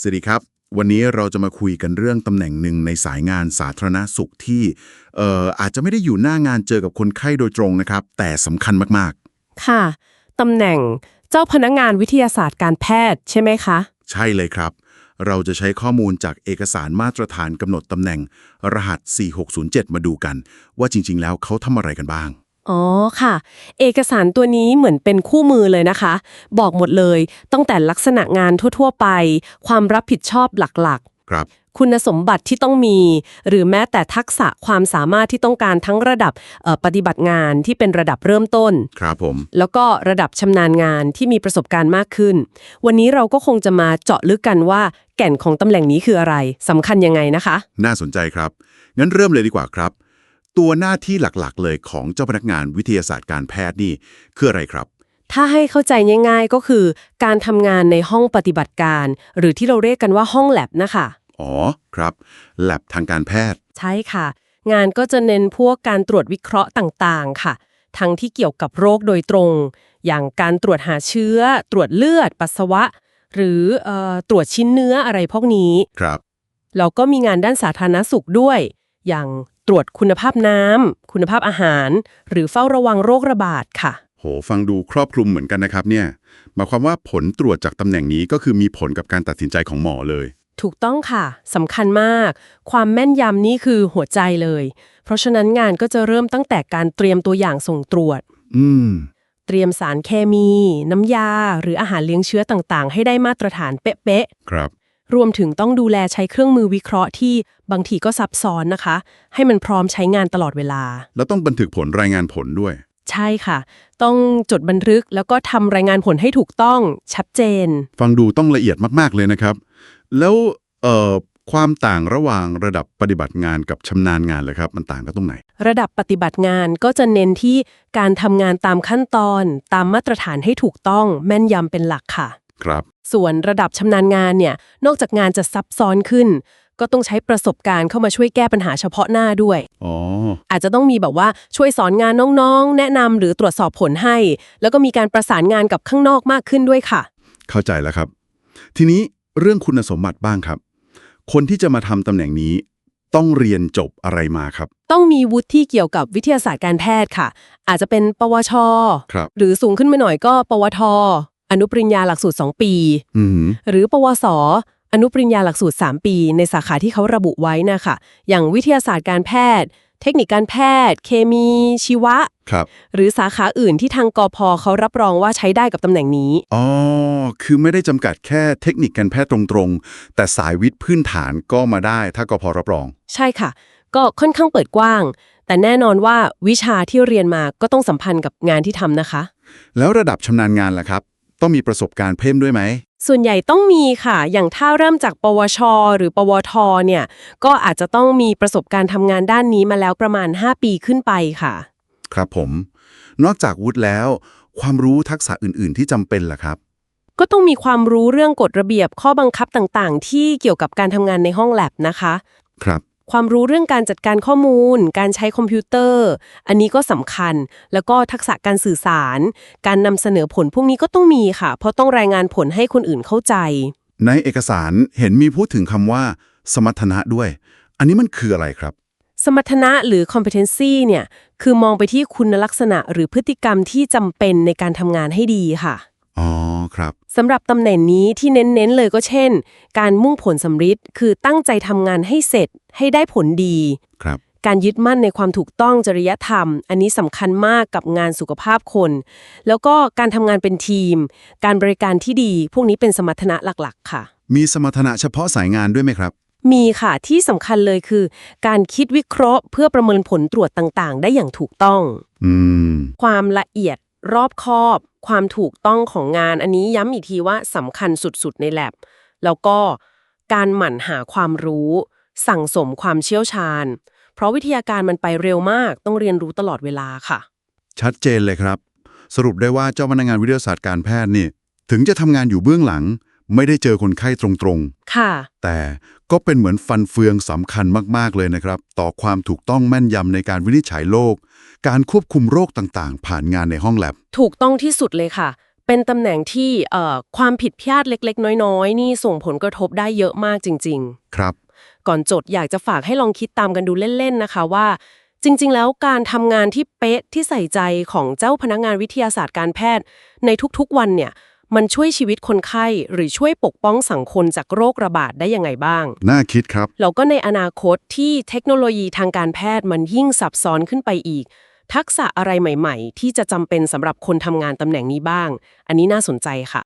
สวัสดีครับ วันนี้เราจะมาคุยกันเรื่องตำแหน่งหนึ่งในสายงานสาธารณสุขที่เอ่ออาจจะไม่ได้อยู่หน้างานเจอกับคนไข้โดยตรงนะครับ แต่สำคัญมากค่ะตำแหน่งเจ้าพนักงานวิทยาศาสตร์การแพทย์ใช่ไหมคะ ๆ ใช่เลยครับ เราจะใช้ข้อมูลจากเอกสารมาตรฐานกำหนดตำแหน่งรหัส 4607 มาดูกัน ว่าจริง ๆ แล้วเขาทำอะไรกันบ้าง อ๋อค่ะ เอกสารตัวนี้เหมือนเป็นคู่มือเลยนะคะ บอกหมดเลยตั้งแต่ลักษณะงานทั่ว ๆ ไป ความรับผิดชอบหลักครับๆคุณสมบัติที่ต้องมี หรือแม้แต่ทักษะความสามารถที่ต้องการทั้งระดับเอ่อปฏิบัติงานที่เป็นระดับเริ่มต้น ครับผม แล้วก็ระดับชำนาญงานที่มีประสบการณ์มากขึ้น วันนี้เราก็คงจะมาเจาะลึกกันว่า แก่นของตำแหน่งนี้คืออะไรสำคัญยังไงนะคะ น่าสนใจครับ งั้นเริ่มเลยดีกว่าครับ ตัวหน้าที่หลักๆ เลยของเจ้าพนักงานวิทยาศาสตร์การแพทย์นี่คืออะไรครับ ถ้าให้เข้าใจง่ายๆก็คือ การทำงานในห้องปฏิบัติการ หรือที่เราเรียกกันว่าห้องแลบนะคะ อ๋อครับแลบทางการแพทย์ ใช่ค่ะ งานก็จะเน้นพวกการตรวจวิเคราะห์ต่างๆ ค่ะ ทั้งที่เกี่ยวกับโรคโดยตรง อย่างการตรวจหาเชื้อ ตรวจเลือด ปัสสาวะ หรือเออตรวจชิ้นเนื้ออะไรพวกนี้ครับแล้วก็มีงานด้านสาธารณสุขด้วย อย่าง ตรวจคุณภาพน้ำคุณภาพอาหาร หรือเฝ้าระวังโรคระบาดค่ะ โห ฟังดูครอบคลุมเหมือนกันนะครับเนี่ยหมายความว่าผลตรวจจากตำแหน่งนี้ก็คือมีผลกับการตัดสินใจของหมอเลย ถูกต้องค่ะสำคัญมาก ความแม่นยำนี่คือหัวใจเลย เพราะฉะนั้นงานก็จะเริ่มตั้งแต่การเตรียมตัวอย่างส่งตรวจ อืม เตรียมสารเคมี น้ำยา หรืออาหารเลี้ยงเชื้อต่างๆ ให้ได้มาตรฐานเป๊ะครับๆ รวมถึงต้องดูแลใช้เครื่องมือวิเคราะห์ที่บางทีก็ซับซ้อนนะคะ ให้มันพร้อมใช้งานตลอดเวลา แล้วต้องบันทึกผลรายงานผลด้วย ใช่ค่ะ ต้องจดบันทึกแล้วก็ทำรายงานผลให้ถูกต้องชัดเจน ฟังดูต้องละเอียดมากๆเลยนะครับ แล้วเอ่อความต่างระหว่างระดับปฏิบัติงานกับชำนาญงานเลยครับ มันต่างกันตรงไหน ระดับปฏิบัติงานก็จะเน้นที่การทำงานตามขั้นตอน ตามมาตรฐานให้ถูกต้องแม่นยำเป็นหลักค่ะ ครับ ส่วนระดับชำนาญงานเนี่ย นอกจากงานจะซับซ้อนขึ้น ก็ต้องใช้ประสบการณ์เข้ามาช่วยแก้ปัญหาเฉพาะหน้าด้วย อ๋อ อาจจะต้องมีแบบว่าช่วยสอนงานน้องๆ แนะนำหรือตรวจสอบผลให้ แล้วก็มีการประสานงานกับข้างนอกมากขึ้นด้วยค่ะ เข้าใจแล้วครับ ทีนี้เรื่องคุณสมบัติบ้างครับ คนที่จะมาทำตำแหน่งนี้ ต้องเรียนจบอะไรมาครับ ต้องมีวุฒิที่เกี่ยวกับวิทยาศาสตร์การแพทย์ค่ะ อาจจะเป็นปวช ครับ หรือสูงขึ้นมาหน่อยก็ ปวท อนุปริญญาหลักสูตร 2 ปี อืมหรือปวส อนุปริญญาหลักสูตร 3 ปี ในสาขาที่เขาระบุไว้นะคะอย่างวิทยาศาสตร์การแพทย์ เทคนิคการแพทย์ เคมี ชีวะ ครับ หรือสาขาอื่นที่ทางกพเขารับรองว่าใช้ได้กับตำแหน่งนี้ อ๋อ คือไม่ได้จำกัดแค่เทคนิคการแพทย์ตรงๆ แต่สายวิทย์พื้นฐานก็มาได้ถ้าก็พอรับรอง ใช่ค่ะ ก็ค่อนข้างเปิดกว้าง แต่แน่นอนว่าวิชาที่เรียนมาก็ต้องสัมพันธ์กับงานที่ทำนะคะ แล้วระดับชำนาญงานล่ะครับ ต้องมีประสบการณ์เพิ่มด้วยไหม ส่วนใหญ่ต้องมีค่ะ อย่างถ้าเริ่มจากปวช หรือปวท เนี่ย ก็อาจจะต้องมีประสบการณ์ทำงานด้านนี้มาแล้วประมาณ 5 ปีขึ้นไปค่ะ ครับผม นอกจากวุฒิแล้ว ความรู้ทักษะอื่น ๆ ที่จำเป็นล่ะครับ ก็ต้องมีความรู้เรื่องกฎระเบียบข้อบังคับต่างๆ ที่เกี่ยวกับการทำงานในห้องแลบนะคะ ครับ ความรู้เรื่องการจัดการข้อมูล การใช้คอมพิวเตอร์ อันนี้ก็สำคัญ แล้วก็ทักษะการสื่อสาร การนำเสนอผลพวกนี้ก็ต้องมีค่ะ เพราะต้องรายงานผลให้คนอื่นเข้าใจ ในเอกสารเห็นมีพูดถึงคำว่า สมรรถนะด้วย อันนี้มันคืออะไรครับ สมรรถนะหรือ competency เนี่ย คือมองไปที่คุณลักษณะหรือพฤติกรรมที่จำเป็นในการทำงานให้ดีค่ะ อ๋อ ครับสำหรับตำแหน่งนี้ที่เน้นๆเลยก็เช่น การมุ่งผลสำฤทธิ์คือตั้งใจทำงานให้เสร็จให้ได้ผลดี ครับ การยึดมั่นในความถูกต้องจริยธรรม อันนี้สำคัญมากกับงานสุขภาพคน แล้วก็การทำงานเป็นทีม การบริการที่ดี พวกนี้เป็นสมรรถนะหลักๆ ค่ะ มีสมรรถนะเฉพาะสายงานด้วยไหมครับ มีค่ะที่สำคัญเลยคือ การคิดวิเคราะห์เพื่อประเมินผลตรวจต่างๆ ได้อย่างถูกต้อง อืม ความละเอียด รอบคอบ ความถูกต้องของงานอันนี้ย้ำอีกทีว่าสำคัญสุดๆในแลบแล้วก็การหมั่นหาความรู้ สั่งสมความเชี่ยวชาญ เพราะวิทยาการมันไปเร็วมากต้องเรียนรู้ตลอดเวลาค่ะ ชัดเจนเลยครับ สรุปได้ว่าเจ้าพนักงานวิทยาศาสตร์การแพทย์นี่ ถึงจะทำงานอยู่เบื้องหลัง ไม่ได้เจอคนไข้ตรงค่ะๆแต่ก็เป็นเหมือนฟันเฟืองสำคัญมากๆเลยนะครับ ต่อความถูกต้องแม่นยำในการวินิจฉัยโรคการควบคุมโรคต่างๆ ผ่านงานในห้องแลบ ถูกต้องที่สุดเลยค่ะ เป็นตำแหน่งที่เอ่อความผิดพลาดเล็ก ๆ น้อย ๆ นี่ส่งผลกระทบได้เยอะมากจริง ๆ ครับ ก่อนจดอยากจะฝากให้ลองคิดตามกันดูเล่น ๆ นะคะว่าจริง ๆ แล้วการทำงานที่เป๊ะที่ใส่ใจของเจ้าพนักงานวิทยาศาสตร์การแพทย์ ในทุกๆวันเนี่ย มันช่วยชีวิตคนไข้หรือช่วยปกป้องสังคมจากโรคระบาดได้ยังไงบ้าง น่าคิดครับ แล้วก็ในอนาคตที่เทคโนโลยีทางการแพทย์มันยิ่งซับซ้อนขึ้นไปอีก ทักษะอะไรใหม่ ๆ ที่จะจำเป็นสำหรับคนทำงานตำแหน่งนี้บ้าง อันนี้น่าสนใจค่ะ